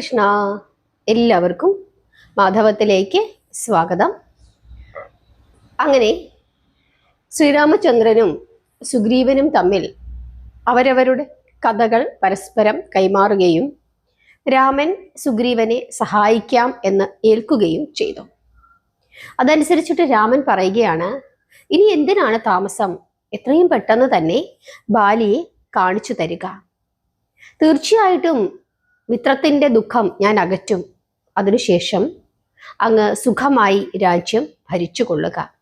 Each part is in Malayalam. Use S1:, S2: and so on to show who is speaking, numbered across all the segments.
S1: കൃഷ്ണ എല്ലാവർക്കും മാധവത്തിലേക്ക് സ്വാഗതം. അങ്ങനെ ശ്രീരാമചന്ദ്രനും സുഗ്രീവനും തമ്മിൽ അവരവരുടെ കഥകൾ പരസ്പരം കൈമാറുകയും രാമൻ സുഗ്രീവനെ സഹായിക്കാം എന്ന് ഏൽക്കുകയും ചെയ്തു. അതനുസരിച്ചിട്ട് രാമൻ പറയുകയാണ് ഇനി എന്തിനാണ് താമസം? എത്രയും പെട്ടെന്ന് തന്നെ ബാലിയെ കാണിച്ചു തരിക. തീർച്ചയായിട്ടും മിത്രത്തിന്റെ ദുഃഖം ഞാൻ അകറ്റും. അതിനുശേഷം അങ്ങ് സുഖമായി രാജ്യം ഭരിച്ചു കൊള്ളുക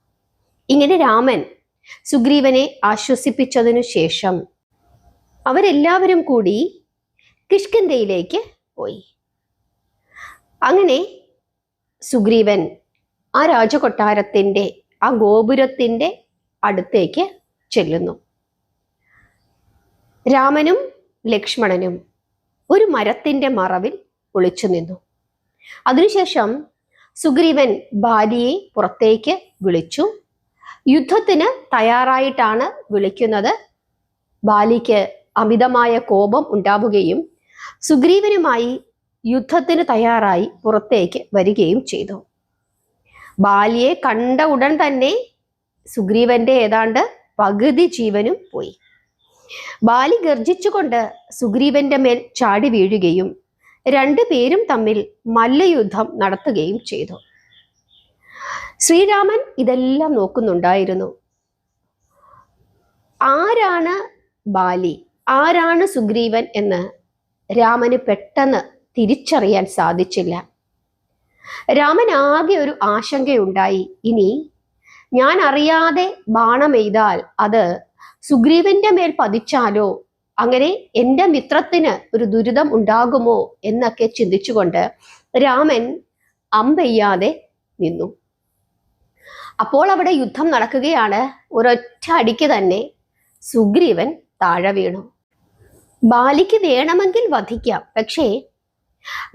S1: ഇങ്ങനെ രാമൻ സുഗ്രീവനെ ആശ്വസിപ്പിച്ചതിനു ശേഷം അവരെല്ലാവരും കൂടി കിഷ്കിന്ധയിലേക്ക് പോയി. അങ്ങനെ സുഗ്രീവൻ ആ രാജകൊട്ടാരത്തിന്റെ ആ ഗോപുരത്തിന്റെ അടുത്തേക്ക് ചെല്ലുന്നു. രാമനും ലക്ഷ്മണനും ഒരു മരത്തിന്റെ മറവിൽ ഒളിച്ചു നിന്നു. അതിനുശേഷം സുഗ്രീവൻ ബാലിയെ പുറത്തേക്ക് വിളിച്ചു. യുദ്ധത്തിന് തയ്യാറായിട്ടാണ് വിളിക്കുന്നത്. ബാലിക്ക് അമിതമായ കോപം ഉണ്ടാവുകയും സുഗ്രീവനുമായി യുദ്ധത്തിന് തയ്യാറായി പുറത്തേക്ക് വരികയും ചെയ്തു. ബാലിയെ കണ്ട ഉടൻ തന്നെ സുഗ്രീവന്റെ ഏതാണ്ട് പകുതി ജീവനും പോയി. ബാലി ഗർജിച്ചുകൊണ്ട് സുഗ്രീവന്റെ മേൽ ചാടി വീഴുകയും രണ്ടുപേരും തമ്മിൽ മല്ലയുദ്ധം നടത്തുകയും ചെയ്തു. ശ്രീരാമൻ ഇതെല്ലാം നോക്കുന്നുണ്ടായിരുന്നു. ആരാണ് ബാലി? ആരാണ് സുഗ്രീവൻ എന്ന് രാമന് പെട്ടെന്ന് തിരിച്ചറിയാൻ സാധിച്ചില്ല. രാമൻ ആകെ ഒരു ആശങ്കയുണ്ടായി. ഇനി ഞാൻ അറിയാതെ ബാണമെയ്താൽ അത് സുഗ്രീവന്റെ മേൽ പതിച്ചാലോ? അങ്ങനെ എന്റെ മിത്രത്തിന് ഒരു ദുരിതം ഉണ്ടാകുമോ? എന്നൊക്കെ ചിന്തിച്ചുകൊണ്ട് രാമൻ അമ്പെയ്യാതെ നിന്നു. അപ്പോൾ അവിടെ യുദ്ധം നടക്കുകയാണ്. ഒരൊറ്റ അടിക്ക് തന്നെ സുഗ്രീവൻ താഴെ വീണു. ബാലിക്ക് വേണമെങ്കിൽ വധിക്കാം. പക്ഷേ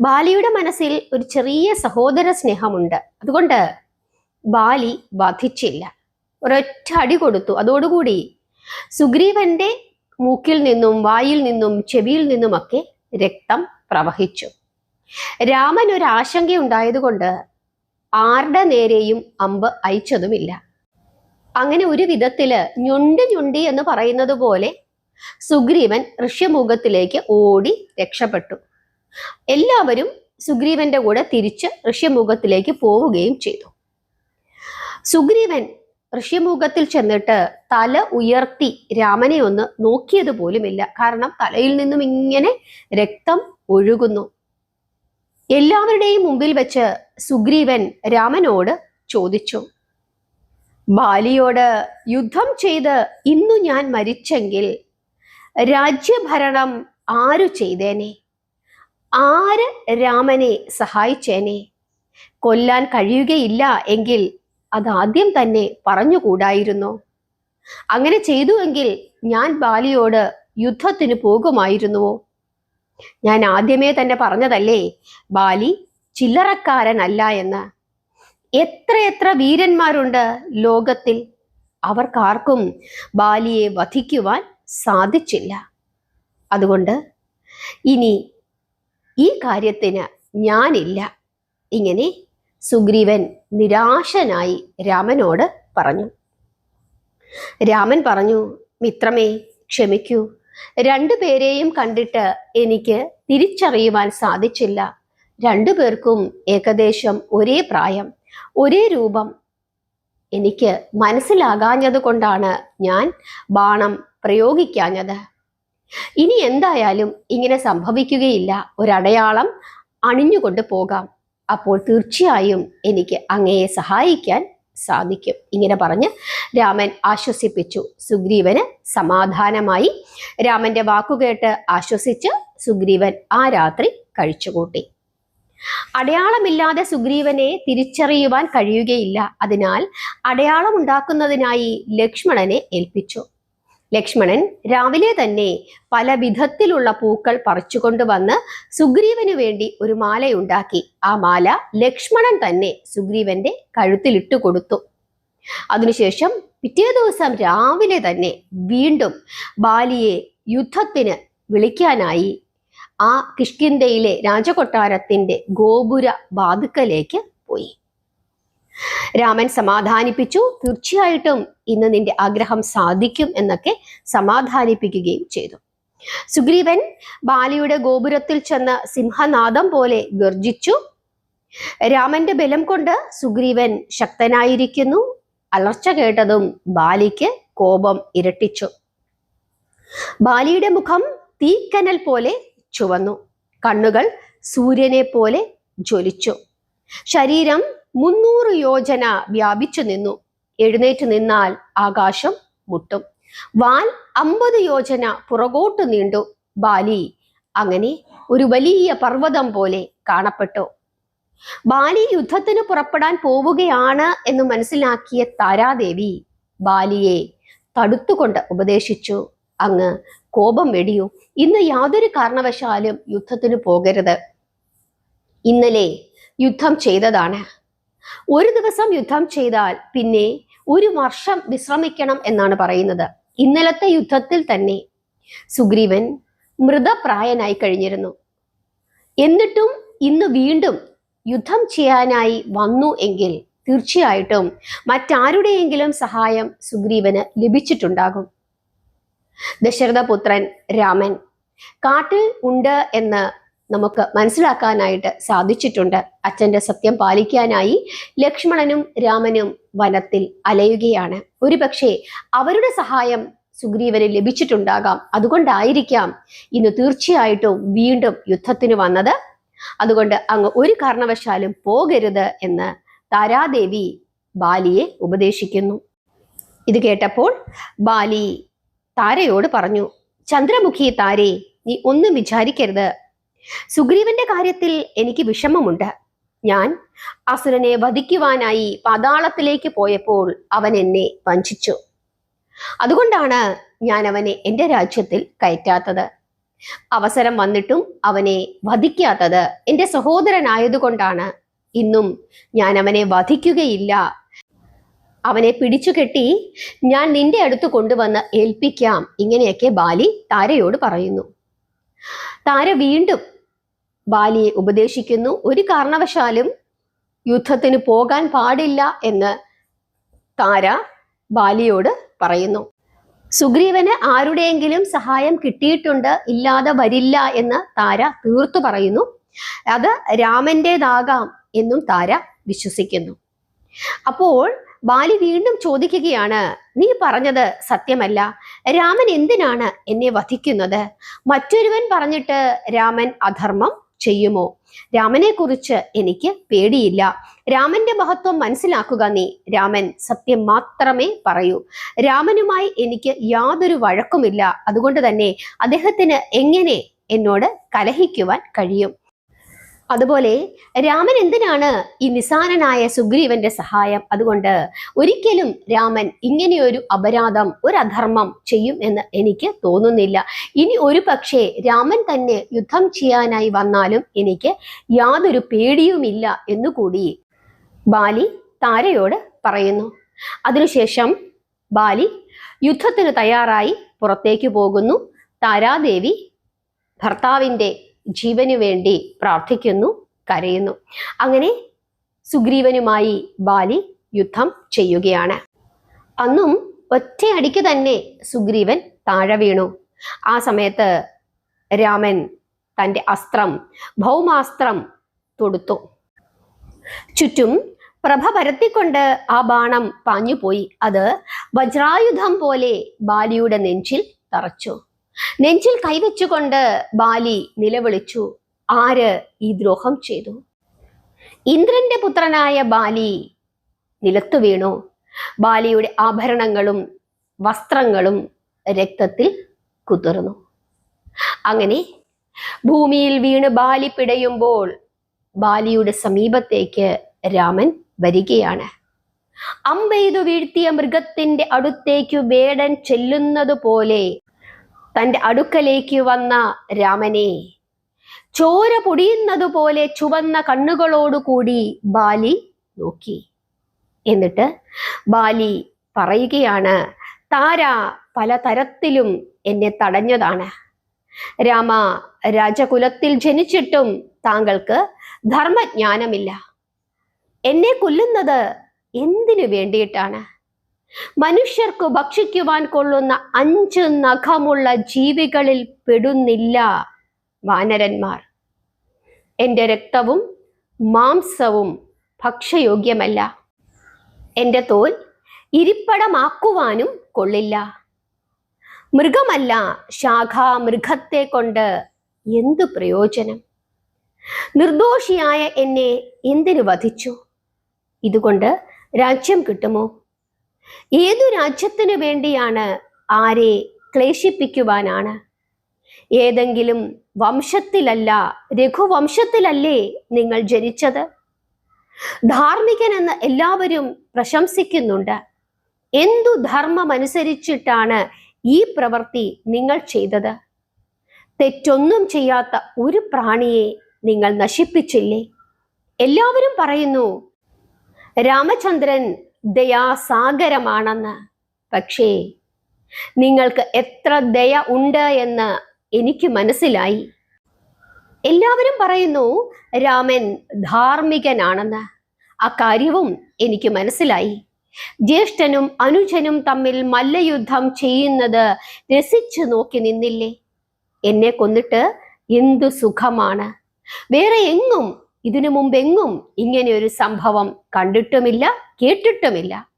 S1: ബാലിയുടെ മനസ്സിൽ ഒരു ചെറിയ സഹോദര സ്നേഹമുണ്ട്. അതുകൊണ്ട് ബാലി വധിച്ചില്ല. ഒരൊറ്റ അടി കൊടുത്തു. അതോടുകൂടി സുഗ്രീവന്റെ മൂക്കിൽ നിന്നും വായിൽ നിന്നും ചെവിയിൽ നിന്നുമൊക്കെ രക്തം പ്രവഹിച്ചു. രാമൻ ഒരു ആശങ്കയുണ്ടായതുകൊണ്ട് ആരുടെ നേരെയും അമ്പ് അയച്ചതുമില്ല. അങ്ങനെ ഒരു വിധത്തിൽ ഞൊണ്ടി ഞൊണ്ടി എന്ന് പറയുന്നത് പോലെ സുഗ്രീവൻ ഋഷ്യമുഖത്തിലേക്ക് ഓടി രക്ഷപ്പെട്ടു. എല്ലാവരും സുഗ്രീവന്റെ കൂടെ തിരിച്ച് ഋഷ്യമുഖത്തിലേക്ക് പോവുകയും ചെയ്തു. സുഗ്രീവൻ ഋഷ്യമുഖത്തിൽ ചെന്നിട്ട് തല ഉയർത്തി രാമനെ ഒന്ന് നോക്കിയത് പോലുമില്ല. കാരണം തലയിൽ നിന്നും ഇങ്ങനെ രക്തം ഒഴുകുന്നു. എല്ലാവരുടെയും മുമ്പിൽ വെച്ച് സുഗ്രീവൻ രാമനോട് ചോദിച്ചു ബാലിയോട് യുദ്ധം ചെയ്ത് ഇന്നു ഞാൻ മരിച്ചെങ്കിൽ രാജ്യഭരണം ആരു ചെയ്തേനെ? ആര് രാമനെ സഹായിച്ചേനെ? കൊല്ലാൻ കഴിയുകയില്ല എങ്കിൽ അതാദ്യം തന്നെ പറഞ്ഞുകൂടായിരുന്നു. അങ്ങനെ ചെയ്തുവെങ്കിൽ ഞാൻ ബാലിയോട് യുദ്ധത്തിന് പോകുമായിരുന്നുവോ? ഞാൻ ആദ്യമേ തന്നെ പറഞ്ഞതല്ലേ ബാലി ചില്ലറക്കാരനല്ല എന്ന്. എത്രയെത്ര വീരന്മാരുണ്ട് ലോകത്തിൽ. അവർക്കാർക്കും ബാലിയെ വധിക്കുവാൻ സാധിച്ചില്ല. അതുകൊണ്ട് ഇനി ഈ കാര്യത്തിന് ഞാനില്ല. ഇങ്ങനെ സുഗ്രീവൻ നിരാശനായി രാമനോട് പറഞ്ഞു. രാമൻ പറഞ്ഞു മിത്രമേ ക്ഷമിക്കൂ. രണ്ടുപേരെയും കണ്ടിട്ട് എനിക്ക് തിരിച്ചറിയുവാൻ സാധിച്ചില്ല. രണ്ടുപേർക്കും ഏകദേശം ഒരേ പ്രായം ഒരേ രൂപം. എനിക്ക് മനസ്സിലാകാഞ്ഞത് കൊണ്ടാണ് ഞാൻ ബാണം പ്രയോഗിക്കാഞ്ഞത്. ഇനി എന്തായാലും ഇങ്ങനെ സംഭവിക്കുകയില്ല. ഒരടയാളം അണിഞ്ഞുകൊണ്ട് പോകാം. അപ്പോൾ തീർച്ചയായും എനിക്ക് അങ്ങയെ സഹായിക്കാൻ സാധിക്കും. ഇങ്ങനെ പറഞ്ഞ് രാമൻ ആശ്വസിപ്പിച്ചു. സുഗ്രീവന് സമാധാനമായി. രാമന്റെ വാക്കുകേട്ട് ആശ്വസിച്ച് സുഗ്രീവൻ ആ രാത്രി കഴിച്ചുകൂട്ടി. അടയാളമില്ലാതെ സുഗ്രീവനെ തിരിച്ചറിയുവാൻ കഴിയുകയില്ല. അതിനാൽ അടയാളം ഉണ്ടാക്കുന്നതിനായി ലക്ഷ്മണനെ ഏൽപ്പിച്ചു. ലക്ഷ്മണൻ രാവിലെ തന്നെ പല വിധത്തിലുള്ള പൂക്കൾ പറിച്ചുകൊണ്ടുവന്ന് സുഗ്രീവന് വേണ്ടി ഒരു മാലയുണ്ടാക്കി. ആ മാല ലക്ഷ്മണൻ തന്നെ സുഗ്രീവന്റെ കഴുത്തിലിട്ട് കൊടുത്തു. അതിനുശേഷം പിറ്റേ ദിവസം രാവിലെ തന്നെ വീണ്ടും ബാലിയെ യുദ്ധത്തിന് വിളിക്കാനായി ആ കിഷ്കിന്തയിലെ രാജകൊട്ടാരത്തിന്റെ ഗോപുര വാതുക്കലേക്ക് പോയി. രാമൻ സമാധാനിപ്പിച്ചു. തീർച്ചയായിട്ടും ഇന്ന് നിന്റെ ആഗ്രഹം സാധിക്കും എന്നൊക്കെ സമാധാനിപ്പിക്കുകയും ചെയ്തു. സുഗ്രീവൻ ബാലിയുടെ ഗോപുരത്തിൽ ചെന്ന് സിംഹനാദം പോലെ ഗർജിച്ചു രാമന്റെ ബലം കൊണ്ട് സുഗ്രീവൻ ശക്തനായിരിക്കുന്നു. അലർച്ച കേട്ടതും ബാലിക്ക് കോപം ഇരട്ടിച്ചു. ബാലിയുടെ മുഖം തീക്കനൽ പോലെ ചുവന്നു. കണ്ണുകൾ സൂര്യനെ പോലെ ജ്വലിച്ചു. ശരീരം മുന്നൂറ് യോജന വ്യാപിച്ചു നിന്നു. എഴുന്നേറ്റ് നിന്നാൽ ആകാശം മുട്ടും. വാൽ അമ്പത് യോജന പുറകോട്ട് നീണ്ടു. ബാലി അങ്ങനെ ഒരു വലിയ പർവതം പോലെ കാണപ്പെട്ടു. ബാലി യുദ്ധത്തിന് പുറപ്പെടാൻ പോവുകയാണ് എന്ന് മനസ്സിലാക്കിയ താരാദേവി ബാലിയെ തടുത്തുകൊണ്ട് ഉപദേശിച്ചു. അങ്ങ് കോപം വെടിയൂ. ഇന്ന് യാതൊരു കാരണവശാലും യുദ്ധത്തിന് പോകരുത്. ഇന്നലെ യുദ്ധം ചെയ്തതാണ്. ഒരു ദിവസം യുദ്ധം ചെയ്താൽ പിന്നെ ഒരു വർഷം വിശ്രമിക്കണം എന്നാണ് പറയുന്നത്. ഇന്നലത്തെ യുദ്ധത്തിൽ തന്നെ സുഗ്രീവൻ മൃതപ്രായനായി കഴിഞ്ഞിരുന്നു. എന്നിട്ടും ഇന്ന് വീണ്ടും യുദ്ധം ചെയ്യാനായി വന്നു എങ്കിൽ തീർച്ചയായിട്ടും മറ്റാരുടെയെങ്കിലും സഹായം സുഗ്രീവന് ലഭിച്ചിട്ടുണ്ടാകും. ദശരഥപുത്രൻ രാമൻ കാട്ടിൽ ഉണ്ട് എന്ന് നമുക്ക് മനസ്സിലാക്കാനായിട്ട് സാധിച്ചിട്ടുണ്ട്. അച്ഛന്റെ സത്യം പാലിക്കാനായി ലക്ഷ്മണനും രാമനും വനത്തിൽ അലയുകയാണ്. ഒരുപക്ഷെ അവരുടെ സഹായം സുഗ്രീവന് ലഭിച്ചിട്ടുണ്ടാകാം. അതുകൊണ്ടായിരിക്കാം ഇന്ന് തീർച്ചയായിട്ടും വീണ്ടും യുദ്ധത്തിന് വന്നത്. അതുകൊണ്ട് അങ്ങ് ഒരു കാരണവശാലും പോകരുത് എന്ന് താരാദേവി ബാലിയെ ഉപദേശിക്കുന്നു. ഇത് കേട്ടപ്പോൾ ബാലി താരയോട് പറഞ്ഞു ചന്ദ്രമുഖി താരേ നീ ഒന്നും വിചാരിക്കരുത്. സുഗ്രീവന്റെ കാര്യത്തിൽ എനിക്ക് വിഷമമുണ്ട്. ഞാൻ അസുരനെ വധിക്കുവാനായി പാതാളത്തിലേക്ക് പോയപ്പോൾ അവൻ എന്നെ വഞ്ചിച്ചു. അതുകൊണ്ടാണ് ഞാൻ അവനെ എന്റെ രാജ്യത്തിൽ കയറ്റാത്തത്. അവസരം വന്നിട്ടും അവനെ വധിക്കാത്തത് എന്റെ സഹോദരനായതുകൊണ്ടാണ്. ഇന്നും ഞാൻ അവനെ വധിക്കുകയില്ല. അവനെ പിടിച്ചു കെട്ടി ഞാൻ നിന്റെ അടുത്ത് കൊണ്ടുവന്ന് ഏൽപ്പിക്കാം. ഇങ്ങനെയൊക്കെ ബാലി താരയോട് പറയുന്നു. താര വീണ്ടും ബാലിയെ ഉപദേശിക്കുന്നു. ഒരു കാരണവശാലും യുദ്ധത്തിന് പോകാൻ പാടില്ല എന്ന് താര ബാലിയോട് പറയുന്നു. സുഗ്രീവന് ആരുടെയെങ്കിലും സഹായം കിട്ടിയിട്ടുണ്ട് ഇല്ലാതെ വരില്ല എന്ന് താര തീർത്തു പറയുന്നു. അത് രാമന്റേതാകാം എന്നും താര വിശ്വസിക്കുന്നു. അപ്പോൾ ബാലി വീണ്ടും ചോദിക്കുകയാണ് നീ പറഞ്ഞത് സത്യമല്ല. രാമൻ എന്തിനാണ് എന്നെ വധിക്കുന്നത്? മറ്റൊരുവൻ പറഞ്ഞിട്ട് രാമൻ അധർമ്മം ചെയ്യുമോ? രാമനെ കുറിച്ച് എനിക്ക് പേടിയില്ല. രാമന്റെ മഹത്വം മനസ്സിലാക്കുക നീ രാമൻ. സത്യം മാത്രമേ പറയൂ. രാമനുമായി എനിക്ക് യാതൊരു വഴക്കുമില്ല. അതുകൊണ്ട് തന്നെ അദ്ദേഹത്തിന് എങ്ങനെ എന്നോട് കലഹിക്കുവാൻ കഴിയും? അതുപോലെ രാമൻ എന്തിനാണ് ഈ നിസാരനായ സുഗ്രീവന്റെ സഹായം? അതുകൊണ്ട് ഒരിക്കലും രാമൻ ഇങ്ങനെയൊരു അപരാധം ഒരു അധർമ്മം ചെയ്യും എന്ന് എനിക്ക് തോന്നുന്നില്ല. ഇനി ഒരു പക്ഷേ രാമൻ തന്നെ യുദ്ധം ചെയ്യാനായി വന്നാലും എനിക്ക് യാതൊരു പേടിയുമില്ല എന്നുകൂടി ബാലി താരയോട് പറയുന്നു. അതിനുശേഷം ബാലി യുദ്ധത്തിന് തയ്യാറായി പുറത്തേക്ക് പോകുന്നു. താരാദേവി ഭർത്താവിന്റെ ജീവനു വേണ്ടി പ്രാർത്ഥിക്കുന്നു കരയുന്നു. അങ്ങനെ സുഗ്രീവനുമായി ബാലി യുദ്ധം ചെയ്യുകയാണ്. അന്നും ഒറ്റയടിക്ക് തന്നെ സുഗ്രീവൻ താഴെ വീണു. ആ സമയത്ത് രാമൻ തന്റെ അസ്ത്രം ഭൗമാസ്ത്രം തൊടുത്തു. ചുറ്റും പ്രഭ പരത്തിക്കൊണ്ട് ആ ബാണം പാഞ്ഞുപോയി. അത് വജ്രായുധം പോലെ ബാലിയുടെ നെഞ്ചിൽ തറച്ചു. നെഞ്ചിൽ കൈവച്ചുകൊണ്ട് ബാലി നിലവിളിച്ചു ആര് ഈ ദ്രോഹം ചെയ്തു? ഇന്ദ്രന്റെ പുത്രനായ ബാലി നിലത്തു വീണു. ബാലിയുടെ ആഭരണങ്ങളും വസ്ത്രങ്ങളും രക്തത്തിൽ കുതിർന്നു. അങ്ങനെ ഭൂമിയിൽ വീണ് ബാലി പിടയുമ്പോൾ ബാലിയുടെ സമീപത്തേക്ക് രാമൻ വരികയാണ്. അമ്പെയ്തു വീഴ്ത്തിയ മൃഗത്തിന്റെ അടുത്തേക്കു വേടൻ ചെല്ലുന്നത് പോലെ തന്റെ അടുക്കലേക്ക് വന്ന രാമനെ. ചോര പൊടിയുന്നതുപോലെ ചുവന്ന കണ്ണുകളോടുകൂടി ബാലി നോക്കി. എന്നിട്ട് ബാലി പറയുകയാണ് താര പലതരത്തിലും എന്നെ തടഞ്ഞതാണ്. രാമ രാജകുലത്തിൽ ജനിച്ചിട്ടും താങ്കൾക്ക് ധർമ്മജ്ഞാനമില്ല. എന്നെ കൊല്ലുന്നത് എന്തിനു വേണ്ടിയിട്ടാണ്? മനുഷ്യർക്കു ഭക്ഷിക്കുവാൻ കൊള്ളുന്ന അഞ്ച് നഖമുള്ള ജീവികളിൽ പെടുന്നില്ല വാനരന്മാർ. എന്റെ രക്തവും മാംസവും ഭക്ഷ്യയോഗ്യമല്ല. എന്റെ തോൽ ഇരിപ്പടമാക്കുവാനും കൊള്ളില്ല. മൃഗമല്ല ശാഖാമൃഗത്തെ കൊണ്ട് എന്തു പ്രയോജനം? നിർദോഷിയായ എന്നെ എന്തിനു വധിച്ചു? ഇതുകൊണ്ട് രാജ്യം കിട്ടുമോ? ഏതു രാജ്യത്തിന് വേണ്ടിയാണ് ആരെ ക്ലേശിപ്പിക്കുവാനാണ്? ഏതെങ്കിലും വംശത്തിലല്ല രഘുവംശത്തിലല്ലേ നിങ്ങൾ ജനിച്ചത്? ധാർമ്മികനെന്ന് എല്ലാവരും പ്രശംസിക്കുന്നുണ്ട്. എന്തു ധർമ്മം അനുസരിച്ചിട്ടാണ് ഈ പ്രവൃത്തി നിങ്ങൾ ചെയ്തത്? തെറ്റൊന്നും ചെയ്യാത്ത ഒരു പ്രാണിയെ നിങ്ങൾ നശിപ്പിച്ചില്ലേ? എല്ലാവരും പറയുന്നു രാമചന്ദ്രൻ ദയാസാഗരമാണെന്ന്. പക്ഷേ നിങ്ങൾക്ക് എത്ര ദയ ഉണ്ട് എന്ന് എനിക്ക് മനസ്സിലായി. എല്ലാവരും പറയുന്നു രാമൻ ധാർമ്മികനാണെന്ന്. അക്കാര്യവും എനിക്ക് മനസ്സിലായി. ജ്യേഷ്ഠനും അനുജനും തമ്മിൽ മല്ലയുദ്ധം ചെയ്യുന്നത് രസിച്ചു നോക്കി നിന്നില്ലേ? എന്നെ കൊന്നിട്ട് എന്തു സുഖമാണ്? വേറെ എങ്ങും ഇതിനു മുമ്പെങ്ങും ഇങ്ങനെ ഒരു സംഭവം കണ്ടിട്ടുമില്ല കേട്ടിട്ടുമില്ല.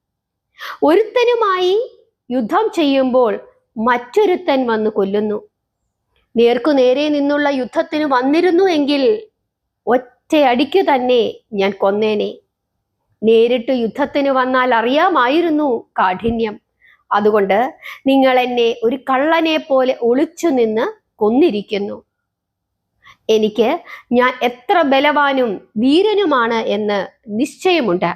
S1: ഒരുത്തനുമായി യുദ്ധം ചെയ്യുമ്പോൾ മറ്റൊരുത്തൻ വന്ന് കൊല്ലുന്നു. നേർക്കു നേരെ നിന്നുള്ള യുദ്ധത്തിന് വന്നിരുന്നു എങ്കിൽ ഒറ്റയടിക്കു തന്നെ ഞാൻ കൊന്നേനെ. നേരിട്ട് യുദ്ധത്തിന് വന്നാൽ അറിയാമായിരുന്നു കാഠിന്യം. അതുകൊണ്ട് നിങ്ങൾ എന്നെ ഒരു കള്ളനെ പോലെ ഒളിച്ചു നിന്ന് കൊന്നിരിക്കുന്നു. എനിക്ക് ഞാൻ എത്ര ബലവാനും വീരനുമാണ് എന്ന് നിശ്ചയമുണ്ട്.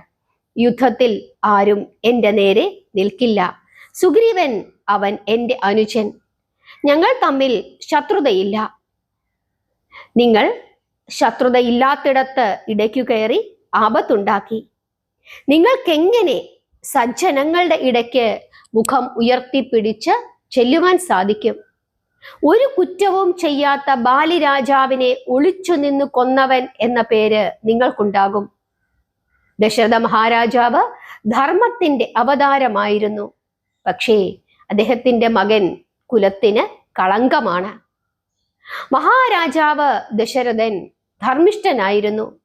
S1: യുദ്ധത്തിൽ ആരും എന്റെ നേരെ നിൽക്കില്ല. സുഗ്രീവൻ അവൻ എന്റെ അനുജൻ. ഞങ്ങൾ തമ്മിൽ ശത്രുതയില്ല. നിങ്ങൾ ശത്രുതയില്ലാത്തിടത്ത് ഇടയ്ക്കു കയറി ആപത്തുണ്ടാക്കി. നിങ്ങൾക്കെങ്ങനെ സജ്ജനങ്ങളുടെ ഇടയ്ക്ക് മുഖം ഉയർത്തിപ്പിടിച്ച് ചെല്ലുവാൻ സാധിക്കും? ഒരു കുറ്റവും ചെയ്യാത്ത ബാലിരാജാവിനെ ഒളിച്ചു നിന്ന് കൊന്നവൻ എന്ന പേര് നിങ്ങൾക്കുണ്ടാകും. ദശരഥ മഹാരാജാവ് ധർമ്മത്തിന്റെ അവതാരമായിരുന്നു. പക്ഷേ അദ്ദേഹത്തിന്റെ മകൻ കുലത്തിന് കളങ്കമാണ്. മഹാരാജാവ് ദശരഥൻ ധർമ്മിഷ്ഠനായിരുന്നു.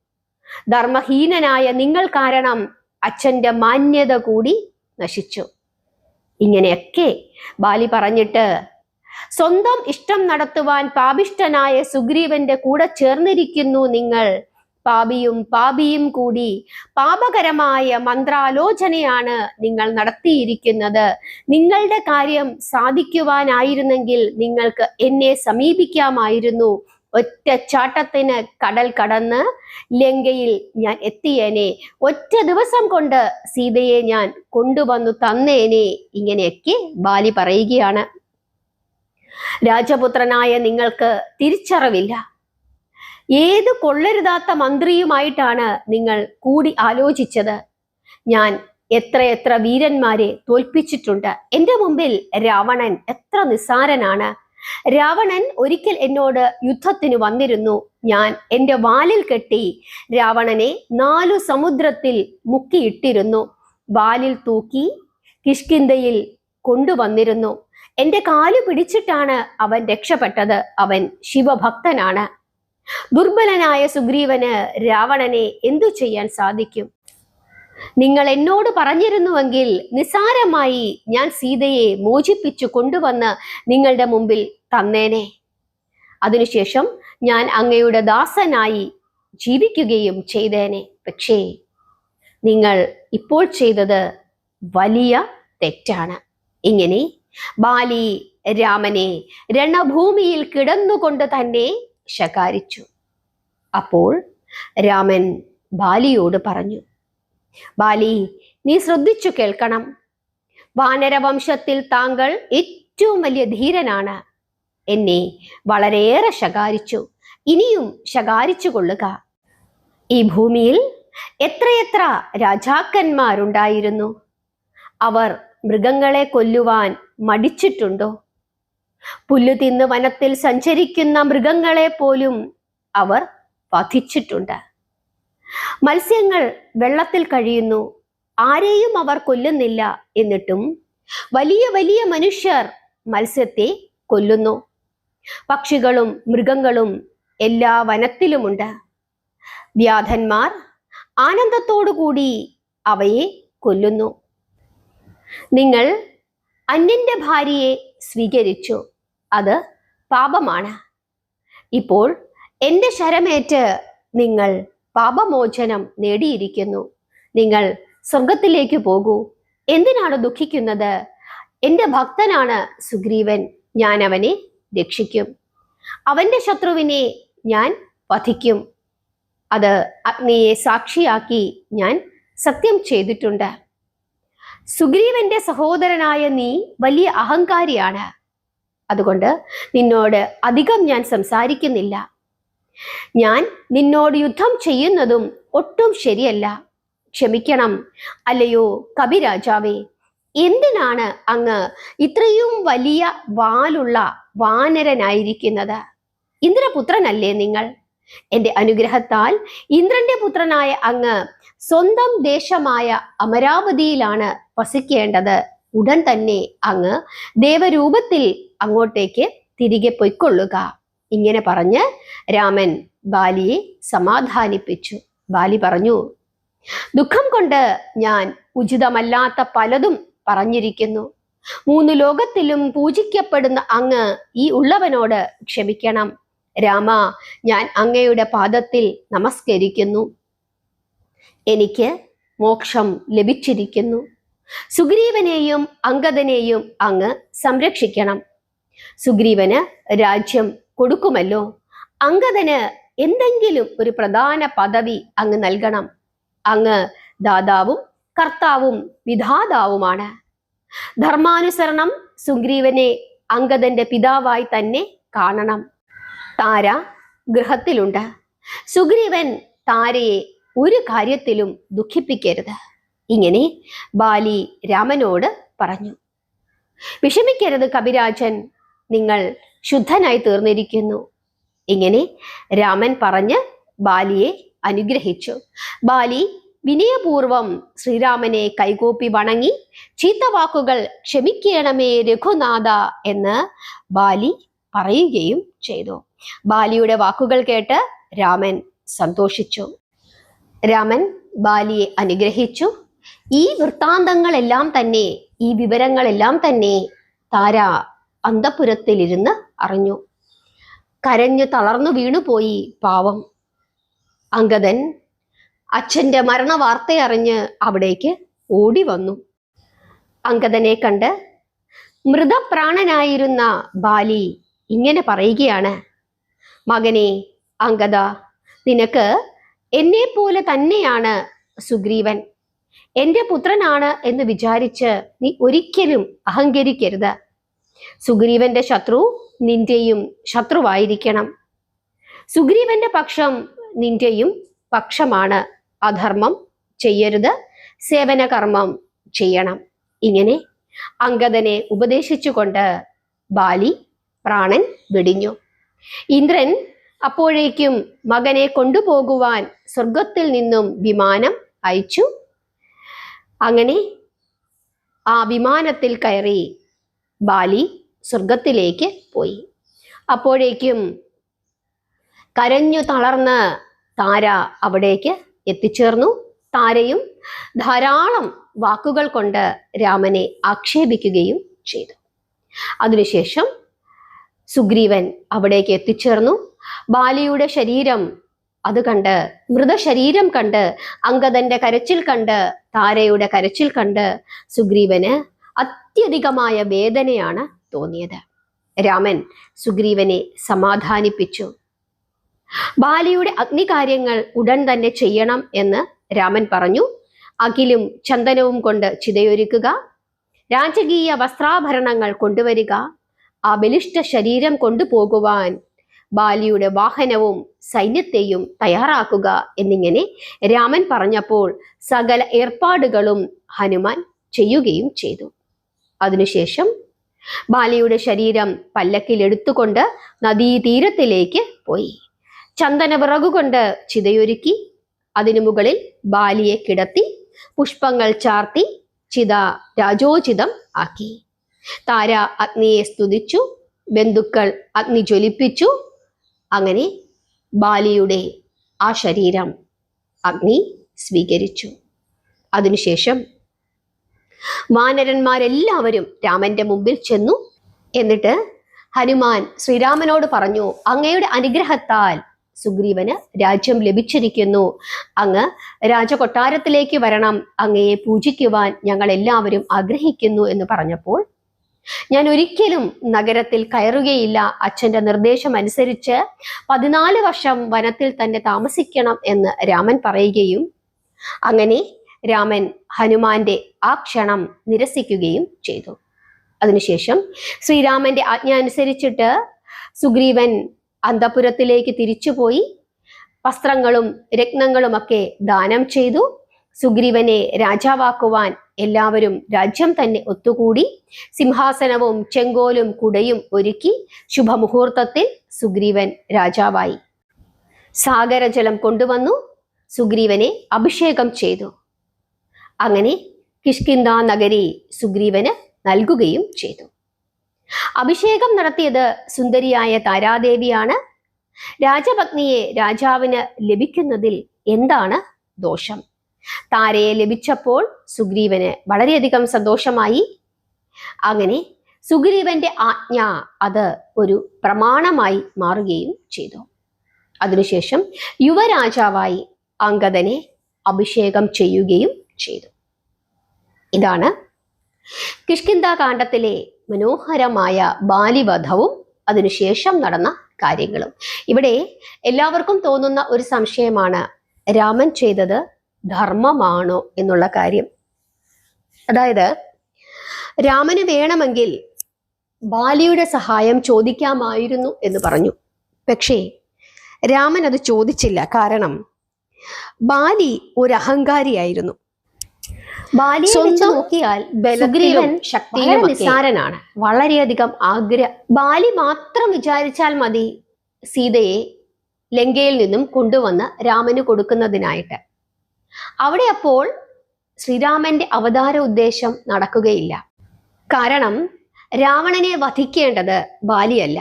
S1: ധർമ്മഹീനനായ നിങ്ങൾ കാരണം അച്ഛന്റെ മാന്യത കൂടി നശിച്ചു. ഇങ്ങനെയൊക്കെ ബാലി പറഞ്ഞിട്ട് സ്വന്തം ഇഷ്ടം നടത്തുവാൻ പാപിഷ്ടനായ സുഗ്രീവന്റെ കൂടെ ചേർന്നിരിക്കുന്നു നിങ്ങൾ. പാപിയും പാപിയും കൂടി പാപകരമായ മന്ത്രാലോചനയാണ് നിങ്ങൾ നടത്തിയിരിക്കുന്നത്. നിങ്ങളുടെ കാര്യം സാധിക്കുവാനായിരുന്നെങ്കിൽ നിങ്ങൾക്ക് എന്നെ സമീപിക്കാമായിരുന്നു. ഒറ്റ ഒറ്റച്ചാട്ടത്തിന് കടൽ കടന്ന് ലങ്കയിൽ ഞാൻ എത്തിയേനെ. ഒറ്റ ദിവസം കൊണ്ട് സീതയെ ഞാൻ കൊണ്ടുവന്നു തന്നേനെ. ഇങ്ങനെയൊക്കെ ബാലി പറയുകയാണ്. രാജപുത്രനായ നിങ്ങൾക്ക് തിരിച്ചറിവില്ല. ഏത് കൊള്ളരുതാത്ത മന്ത്രിയുമായിട്ടാണ് നിങ്ങൾ കൂടി ആലോചിച്ചത്? ഞാൻ എത്രയെത്ര വീരന്മാരെ തോൽപ്പിച്ചിട്ടുണ്ട്. എന്റെ മുമ്പിൽ രാവണൻ എത്ര നിസ്സാരനാണ്. രാവണൻ ഒരിക്കൽ എന്നോട് യുദ്ധത്തിന് വന്നിരുന്നു. ഞാൻ എന്റെ വാലിൽ കെട്ടി രാവണനെ നാലു സമുദ്രത്തിൽ മുക്കിയിട്ടിരുന്നു. വാലിൽ തൂക്കി കിഷ്കിന്തയിൽ കൊണ്ടുവന്നിരുന്നു. എന്റെ കാൽ പിടിച്ചിട്ടാണ് അവൻ രക്ഷപ്പെട്ടത്. അവൻ ശിവഭക്തനാണ്. ദുർബലനായ സുഗ്രീവന് രാവണനെ എന്തു ചെയ്യാൻ സാധിക്കും? നിങ്ങൾ എന്നോട് പറഞ്ഞിരുന്നുവെങ്കിൽ നിസാരമായി ഞാൻ സീതയെ മോചിപ്പിച്ചു കൊണ്ടുവന്ന് നിങ്ങളുടെ മുമ്പിൽ തന്നേനെ. അതിനുശേഷം ഞാൻ അങ്ങയുടെ ദാസനായി ജീവിക്കുകയും ചെയ്തേനെ. പക്ഷേ നിങ്ങൾ ഇപ്പോൾ ചെയ്തത് വലിയ തെറ്റാണ്. ഇങ്ങനെ ബാലി രാമനെ രണഭൂമിയിൽ കിടന്നുകൊണ്ട് തന്നെ ശകാരിച്ചു. അപ്പോൾ രാമൻ ബാലിയോട് പറഞ്ഞു ബാലി നീ ശ്രദ്ധിച്ചു കേൾക്കണം. വാനരവംശത്തിൽ താങ്കൾ ഏറ്റവും വലിയ ധീരനാണ്. എന്നെ വളരെയേറെ ശകാരിച്ചു. ഇനിയും ശകാരിച്ചു കൊള്ളുക. ഈ ഭൂമിയിൽ എത്രയെത്ര രാജാക്കന്മാരുണ്ടായിരുന്നു. അവർ മൃഗങ്ങളെ കൊല്ലുവാൻ മടിച്ചിട്ടുണ്ടോ? പുല്ലു തിന്ന് വനത്തിൽ സഞ്ചരിക്കുന്ന മൃഗങ്ങളെ പോലും അവർ വധിച്ചിട്ടുണ്ട്. മത്സ്യങ്ങൾ വെള്ളത്തിൽ കഴിയുന്നു. ആരെയും അവർ കൊല്ലുന്നില്ല എന്നിട്ടും വലിയ വലിയ മനുഷ്യർ മത്സ്യത്തെ കൊല്ലുന്നു. പക്ഷികളും മൃഗങ്ങളും എല്ലാ വനത്തിലുമുണ്ട്. വ്യാധന്മാർ ആനന്ദത്തോടുകൂടി അവയെ കൊല്ലുന്നു. നിങ്ങൾ അന്യന്റെ ഭാര്യയെ സ്വീകരിച്ചു. അത് പാപമാണ്. ഇപ്പോൾ എന്റെ ശരമേറ്റ് നിങ്ങൾ പാപമോചനം നേടിയിരിക്കുന്നു. നിങ്ങൾ സ്വർഗത്തിലേക്ക് പോകൂ. എന്തിനാണ് ദുഃഖിക്കുന്നത്? എന്റെ ഭക്തനാണ് സുഗ്രീവൻ. ഞാൻ അവനെ രക്ഷിക്കും. അവന്റെ ശത്രുവിനെ ഞാൻ വധിക്കും. അത് അഗ്നിയെ സാക്ഷിയാക്കി ഞാൻ സത്യം ചെയ്തിട്ടുണ്ട്. സുഗ്രീവന്റെ സഹോദരനായ നീ വലിയ അഹങ്കാരിയാണ്. അതുകൊണ്ട് നിന്നോട് അധികം ഞാൻ സംസാരിക്കുന്നില്ല. ഞാൻ നിന്നോട് യുദ്ധം ചെയ്യുന്നതും ഒട്ടും ശരിയല്ല. ക്ഷമിക്കണം അല്ലയോ കവിരാജാവേ എന്തിനാണ് അങ്ങ് ഇത്രയും വലിയ വാലുള്ള വാനരനായിരിക്കുന്നത്? ഇന്ദ്രപുത്രനല്ലേ നിങ്ങൾ? എന്റെ അനുഗ്രഹത്താൽ ഇന്ദ്രന്റെ പുത്രനായ അങ്ങ് സ്വന്തം ദേശമായ അമരാവതിയിലാണ് വസിക്കേണ്ടത് ഉടൻ തന്നെ അങ്ങ് ദേവരൂപത്തിൽ അങ്ങോട്ടേക്ക് തിരികെ പൊയ്ക്കൊള്ളുക. ഇങ്ങനെ പറഞ്ഞ് രാമൻ ബാലിയെ സമാധാനിപ്പിച്ചു. ബാലി പറഞ്ഞു ദുഃഖം കൊണ്ട് ഞാൻ ഉചിതമല്ലാത്ത പലതും പറഞ്ഞിരിക്കുന്നു. മൂന്ന് ലോകത്തിലും പൂജിക്കപ്പെടുന്ന അങ്ങ് ഈ ഉള്ളവനോട് ക്ഷമിക്കണം. രാമ ഞാൻ അങ്ങയുടെ പാദത്തിൽ നമസ്കരിക്കുന്നു. എനിക്ക് മോക്ഷം ലഭിച്ചിരിക്കുന്നു. സുഗ്രീവനെയും അങ്കദനെയും അങ്ങ് സംരക്ഷിക്കണം. സുഗ്രീവന് രാജ്യം കൊടുക്കുമല്ലോ. അങ്കദന് എന്തെങ്കിലും ഒരു പ്രധാന പദവി അങ്ങ് നൽകണം. അങ്ങ് ദാതാവും കർത്താവും വിധാതാവുമാണ്. ധർമാനുസരണം സുഗ്രീവനെ അങ്കദന്റെ പിതാവായി തന്നെ കാണണം. താര ഗൃഹത്തിലുണ്ട്. സുഗ്രീവൻ താരയെ ഒരു കാര്യത്തിലും ദുഃഖിപ്പിക്കരുത്. ഇങ്ങനെ ബാലി രാമനോട് പറഞ്ഞു. വിഷമിക്കരുത് കവിരാജൻ നിങ്ങൾ ശുദ്ധനായി തീർന്നിരിക്കുന്നു. ഇങ്ങനെ രാമൻ പറഞ്ഞ് ബാലിയെ അനുഗ്രഹിച്ചു. ബാലി വിനയപൂർവം ശ്രീരാമനെ കൈകൂപ്പി വണങ്ങി ചീത്തവാക്കുകൾ ക്ഷമിക്കണമേ രഘുനാഥ എന്ന് ബാലി പറയുകയും ചെയ്തു. ബാലിയുടെ വാക്കുകൾ കേട്ട് രാമൻ സന്തോഷിച്ചു. രാമൻ ബാലിയെ അനുഗ്രഹിച്ചു. ഈ വൃത്താന്തങ്ങളെല്ലാം തന്നെ ഈ വിവരങ്ങളെല്ലാം തന്നെ താര അന്തപുരത്തിലിരുന്ന് അറിഞ്ഞു. കരഞ്ഞു തളർന്നു വീണുപോയി പാവം. അംഗദൻ അച്ഛന്റെ മരണ വാർത്തയറിഞ്ഞ് അവിടേക്ക് ഓടി വന്നു അങ്കദനെ കണ്ട് മൃതപ്രാണനായിരുന്ന ബാലി ഇങ്ങനെ പറയുകയാണ്. മകനെ അങ്കദ നിനക്ക് എന്നെ പോലെ തന്നെയാണ് സുഗ്രീവൻ. എന്റെ പുത്രനാണ് എന്ന് വിചാരിച്ച് നീ ഒരിക്കലും അഹങ്കരിക്കരുത്. സുഗ്രീവന്റെ ശത്രു നിന്റെയും ശത്രുവായിരിക്കണം. സുഗ്രീവന്റെ പക്ഷം നിന്റെയും പക്ഷമാണ്. അധർമ്മം ചെയ്യരുത് സേവനകർമ്മം ചെയ്യണം. ഇങ്ങനെ അങ്കദനെ ഉപദേശിച്ചുകൊണ്ട് ബാലി പ്രാണൻ വെടിഞ്ഞു. ഇന്ദ്രൻ അപ്പോഴേക്കും മകനെ കൊണ്ടുപോകുവാൻ സ്വർഗത്തിൽ നിന്നും വിമാനം അയച്ചു. അങ്ങനെ ആ വിമാനത്തിൽ കയറി ബാലി സ്വർഗത്തിലേക്ക് പോയി. അപ്പോഴേക്കും കരഞ്ഞു തളർന്ന് താര അവിടേക്ക് എത്തിച്ചേർന്നു. താരയും ധാരാളം വാക്കുകൾ കൊണ്ട് രാമനെ ആക്ഷേപിക്കുകയും ചെയ്തു. അതിനുശേഷം സുഗ്രീവൻ അവിടേക്ക് എത്തിച്ചേർന്നു. ബാലിയുടെ ശരീരം അത് കണ്ട് മൃതശരീരം കണ്ട് അങ്കദന്റെ കരച്ചിൽ കണ്ട് താരയുടെ കരച്ചിൽ കണ്ട് സുഗ്രീവന് അത്യധികമായ വേദനയാണ് തോന്നിയത്. രാമൻ സുഗ്രീവനെ സമാധാനിപ്പിച്ചു. ബാലിയുടെ അഗ്നികാര്യങ്ങൾ ഉടൻ തന്നെ ചെയ്യണം എന്ന് രാമൻ പറഞ്ഞു. അഖിലും ചന്ദനവും കൊണ്ട് ചിതയൊരുക്കുക. രാജകീയ വസ്ത്രാഭരണങ്ങൾ കൊണ്ടുവരിക. ആ ബലിഷ്ഠ ശരീരം കൊണ്ടുപോകുവാൻ ബാലിയുടെ വാഹനവും സൈന്യത്തെയും തയ്യാറാക്കുക എന്നിങ്ങനെ രാമൻ പറഞ്ഞപ്പോൾ സകല ഏർപ്പാടുകളും ഹനുമാൻ ചെയ്യുകയും ചെയ്തു. അതിനുശേഷം ബാലിയുടെ ശരീരം പല്ലക്കിൽ എടുത്തുകൊണ്ട് നദീതീരത്തിലേക്ക് പോയി. ചന്ദന വിറകുകൊണ്ട് ചിതയൊരുക്കി അതിനു മുകളിൽ ബാലിയെ കിടത്തി പുഷ്പങ്ങൾ ചാർത്തി ചിത രാജോചിതം ആക്കി. താര അഗ്നിയെ സ്തുതിച്ചു ബന്ധുക്കൾ അഗ്നി ജ്വലിപ്പിച്ചു അങ്ങനെ ബാലിയുടെ ആ ശരീരം അഗ്നി സ്വീകരിച്ചു. അതിനുശേഷം വാനരന്മാരെല്ലാവരും രാമന്റെ മുമ്പിൽ ചെന്നു. എന്നിട്ട് ഹനുമാൻ ശ്രീരാമനോട് പറഞ്ഞു അങ്ങയുടെ അനുഗ്രഹത്താൽ സുഗ്രീവന് രാജ്യം ലഭിച്ചിരിക്കുന്നു. അങ്ങ് രാജകൊട്ടാരത്തിലേക്ക് വരണം. അങ്ങയെ പൂജിക്കുവാൻ ഞങ്ങൾ എല്ലാവരും ആഗ്രഹിക്കുന്നു എന്ന് പറഞ്ഞപ്പോൾ ഞാൻ ഒരിക്കലും നഗരത്തിൽ കയറുകയില്ല. അച്ഛന്റെ നിർദ്ദേശം അനുസരിച്ച് പതിനാല് വർഷം വനത്തിൽ തന്നെ താമസിക്കണം എന്ന് രാമൻ പറയുകയും അങ്ങനെ രാമൻ ഹനുമാന്റെ ആ ക്ഷണം നിരസിക്കുകയും ചെയ്തു. അതിനുശേഷം ശ്രീരാമന്റെ ആജ്ഞ അനുസരിച്ചിട്ട് സുഗ്രീവൻ അന്തപുരത്തിലേക്ക് തിരിച്ചുപോയി വസ്ത്രങ്ങളും രത്നങ്ങളുമൊക്കെ ദാനം ചെയ്തു. സുഗ്രീവനെ രാജാവാക്കുവാൻ എല്ലാവരും രാജ്യം തന്നെ ഒത്തുകൂടി സിംഹാസനവും ചെങ്കോലും കുടയും ഒരുക്കി ശുഭമുഹൂർത്തത്തിൽ സുഗ്രീവൻ രാജാവായി. സാഗരജലം കൊണ്ടുവന്നു സുഗ്രീവനെ അഭിഷേകം ചെയ്തു. അങ്ങനെ കിഷ്കിന്ദ നഗരി സുഗ്രീവന് നൽകുകയും ചെയ്തു. അഭിഷേകം നടത്തിയത് സുന്ദരിയായ താരാദേവിയാണ്. രാജപത്നിയെ രാജാവിന് ലഭിക്കുന്നതിൽ എന്താണ് ദോഷം? താരയെ ലഭിച്ചപ്പോൾ സുഗ്രീവന് വളരെയധികം സന്തോഷമായി. അങ്ങനെ സുഗ്രീവന്റെ ആജ്ഞ അത് ഒരു പ്രമാണമായി മാറുകയും ചെയ്തു. അതിനുശേഷം യുവരാജാവായി അങ്കദനെ അഭിഷേകം ചെയ്യുകയും ചെയ്തു. ഇതാണ് കിഷ്കിന്ദ കാണ്ഡത്തിലെ മനോഹരമായ ബാലിവധവും അതിനുശേഷം നടന്ന കാര്യങ്ങളും. ഇവിടെ എല്ലാവർക്കും തോന്നുന്ന ഒരു സംശയമാണ് രാമൻ ചെയ്തത് ധർമ്മമാണോ എന്നുള്ള കാര്യം. അതായത് രാമന് വേണമെങ്കിൽ ബാലിയുടെ സഹായം ചോദിക്കാമായിരുന്നു എന്ന് പറഞ്ഞു. പക്ഷേ രാമൻ അത് ചോദിച്ചില്ല. കാരണം ബാലി ഒരു അഹങ്കാരിയായിരുന്നു ബാലി
S2: സ്വന്തം
S1: നോക്കിയാൽ
S2: ബലഗ്രീവൻ
S1: ശക്തി ശക്തിയിലും നിസ്സാരനാണ്. വളരെയധികം ആഗ്രഹ ബാലി മാത്രം വിചാരിച്ചാൽ മതി സീതയെ ലങ്കയിൽ നിന്നും കൊണ്ടുവന്ന് രാമന് കൊടുക്കുന്നതിനായിട്ട്. അവിടെ അപ്പോൾ ശ്രീരാമന്റെ അവതാര ഉദ്ദേശം നടക്കുകയില്ല. കാരണം രാവണനെ വധിക്കേണ്ടത് ബാലിയല്ല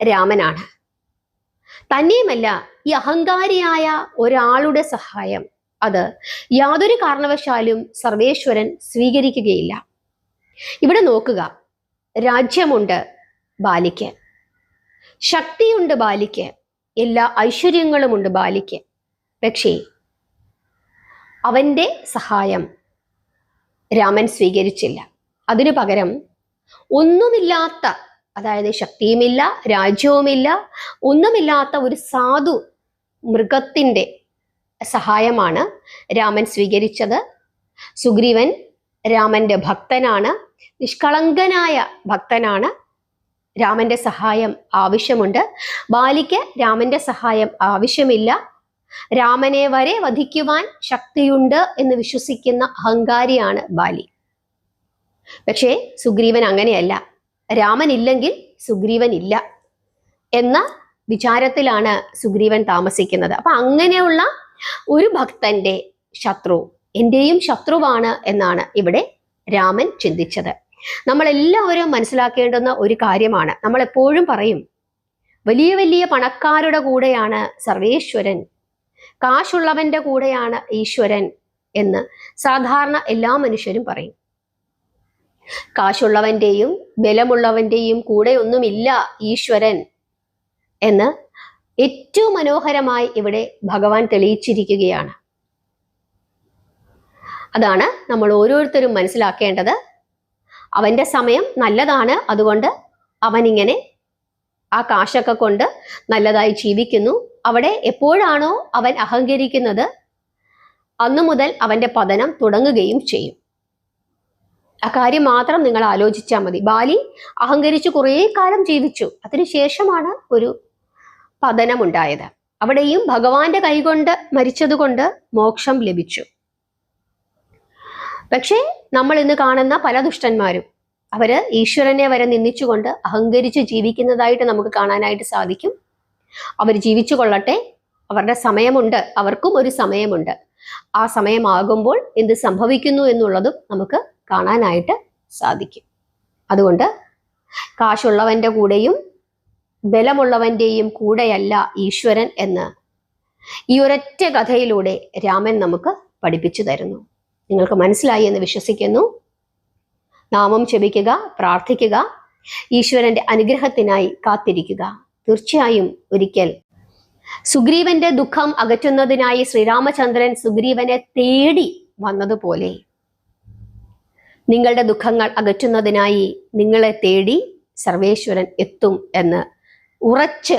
S1: രാമനാണ്. തന്നെയുമല്ല ഈ അഹങ്കാരിയായ ഒരാളുടെ സഹായം അത് യാതൊരു കാരണവശാലും സർവേശ്വരൻ സ്വീകരിക്കുകയില്ല. ഇവിടെ നോക്കുക രാജ്യമുണ്ട് ബാലിക്ക് ശക്തിയുണ്ട് ബാലിക്ക് എല്ലാ ഐശ്വര്യങ്ങളുമുണ്ട് ബാലിക്ക്. പക്ഷേ അവന്റെ സഹായം രാമൻ സ്വീകരിച്ചില്ല. അതിനു പകരം ഒന്നുമില്ലാത്ത അതായത് ശക്തിയുമില്ല രാജ്യവുമില്ല ഒന്നുമില്ലാത്ത ഒരു സാധു മൃഗത്തിന്റെ സഹായമാണ് രാമൻ സ്വീകരിച്ചത്. സുഗ്രീവൻ രാമന്റെ ഭക്തനാണ് നിഷ്കളങ്കനായ ഭക്തനാണ്. രാമന്റെ സഹായം ആവശ്യമുണ്ട്. ബാലിക്ക് രാമന്റെ സഹായം ആവശ്യമില്ല. രാമനെ വരെ വധിക്കുവാൻ ശക്തിയുണ്ട് എന്ന് വിശ്വസിക്കുന്ന അഹങ്കാരിയാണ് ബാലി. പക്ഷേ സുഗ്രീവൻ അങ്ങനെയല്ല. രാമൻ ഇല്ലെങ്കിൽ സുഗ്രീവൻ ഇല്ല എന്ന വിചാരത്തിലാണ് സുഗ്രീവൻ താമസിക്കുന്നത്. അപ്പൊ അങ്ങനെയുള്ള ഒരു ഭക്തന്റെ ശത്രു എന്റെയും ശത്രുവാണ് എന്നാണ് ഇവിടെ രാമൻ ചിന്തിച്ചത്. നമ്മൾ എല്ലാവരും മനസ്സിലാക്കേണ്ടുന്ന ഒരു കാര്യമാണ്. നമ്മൾ എപ്പോഴും പറയും വലിയ വലിയ പണക്കാരുടെ കൂടെയാണ് സർവേശ്വരൻ കാശുള്ളവന്റെ കൂടെയാണ് ഈശ്വരൻ എന്ന് സാധാരണ എല്ലാ മനുഷ്യരും പറയും. കാശുള്ളവന്റെയും ബലമുള്ളവന്റെയും കൂടെയൊന്നുമില്ല ഈശ്വരൻ എന്ന് ഏറ്റവും മനോഹരമായി ഇവിടെ ഭഗവാൻ തെളിയിച്ചിരിക്കുകയാണ്. അതാണ് നമ്മൾ ഓരോരുത്തരും മനസ്സിലാക്കേണ്ടത്. അവന്റെ സമയം നല്ലതാണ്. അതുകൊണ്ട് അവനിങ്ങനെ ആ കാശൊക്കെ കൊണ്ട് നല്ലതായി ജീവിക്കുന്നു. അവിടെ എപ്പോഴാണോ അവൻ അഹങ്കരിക്കുന്നത് അന്നു മുതൽ അവന്റെ പതനം തുടങ്ങുകയും ചെയ്യും. അക്കാര്യം മാത്രം നിങ്ങൾ ആലോചിച്ചാൽ മതി. ബാലി അഹങ്കരിച്ച് കുറേ കാലം ജീവിച്ചു. അതിനുശേഷമാണ് ഒരു പതനമുണ്ടായത്. അവിടെയും ഭഗവാന്റെ കൈകൊണ്ട് മരിച്ചതുകൊണ്ട് മോക്ഷം ലഭിച്ചു. പക്ഷേ നമ്മൾ ഇന്ന് കാണുന്ന പല ദുഷ്ടന്മാരും അവർ ഈശ്വരനെ വരെ നിന്ദിച്ചുകൊണ്ട് അഹങ്കരിച്ച് ജീവിക്കുന്നതായിട്ട് നമുക്ക് കാണാനായിട്ട് സാധിക്കും. അവർ ജീവിച്ചു കൊള്ളട്ടെ. അവരുടെ സമയമുണ്ട്. അവർക്കും ഒരു സമയമുണ്ട്. ആ സമയമാകുമ്പോൾ എന്ത് സംഭവിക്കുന്നു എന്നുള്ളതും നമുക്ക് കാണാനായിട്ട് സാധിക്കും. അതുകൊണ്ട് കാശുള്ളവന്റെ കൂടെയും ബലമുള്ളവന്റെയും കൂടെയല്ല ഈശ്വരൻ എന്ന് ഈ ഒരൊറ്റ കഥയിലൂടെ രാമൻ നമുക്ക് പഠിപ്പിച്ചു തരുന്നു. നിങ്ങൾക്ക് മനസ്സിലായി എന്ന് വിശ്വസിക്കുന്നു. നാമം ചെപിക്കുക പ്രാർത്ഥിക്കുക ഈശ്വരന്റെ അനുഗ്രഹത്തിനായി കാത്തിരിക്കുക. തീർച്ചയായും ഒരിക്കൽ. സുഗ്രീവന്റെ ദുഃഖം അകറ്റുന്നതിനായി ശ്രീരാമചന്ദ്രൻ സുഗ്രീവനെ തേടി വന്നതുപോലെ. നിങ്ങളുടെ ദുഃഖങ്ങൾ അകറ്റുന്നതിനായി നിങ്ങളെ തേടി സർവേശ്വരൻ എത്തും എന്ന് ഉറച്ച്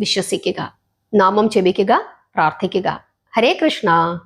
S1: വിശ്വസിക്കുക. നാമം ചെപിക്കുക പ്രാർത്ഥിക്കുക. ഹരേ കൃഷ്ണ.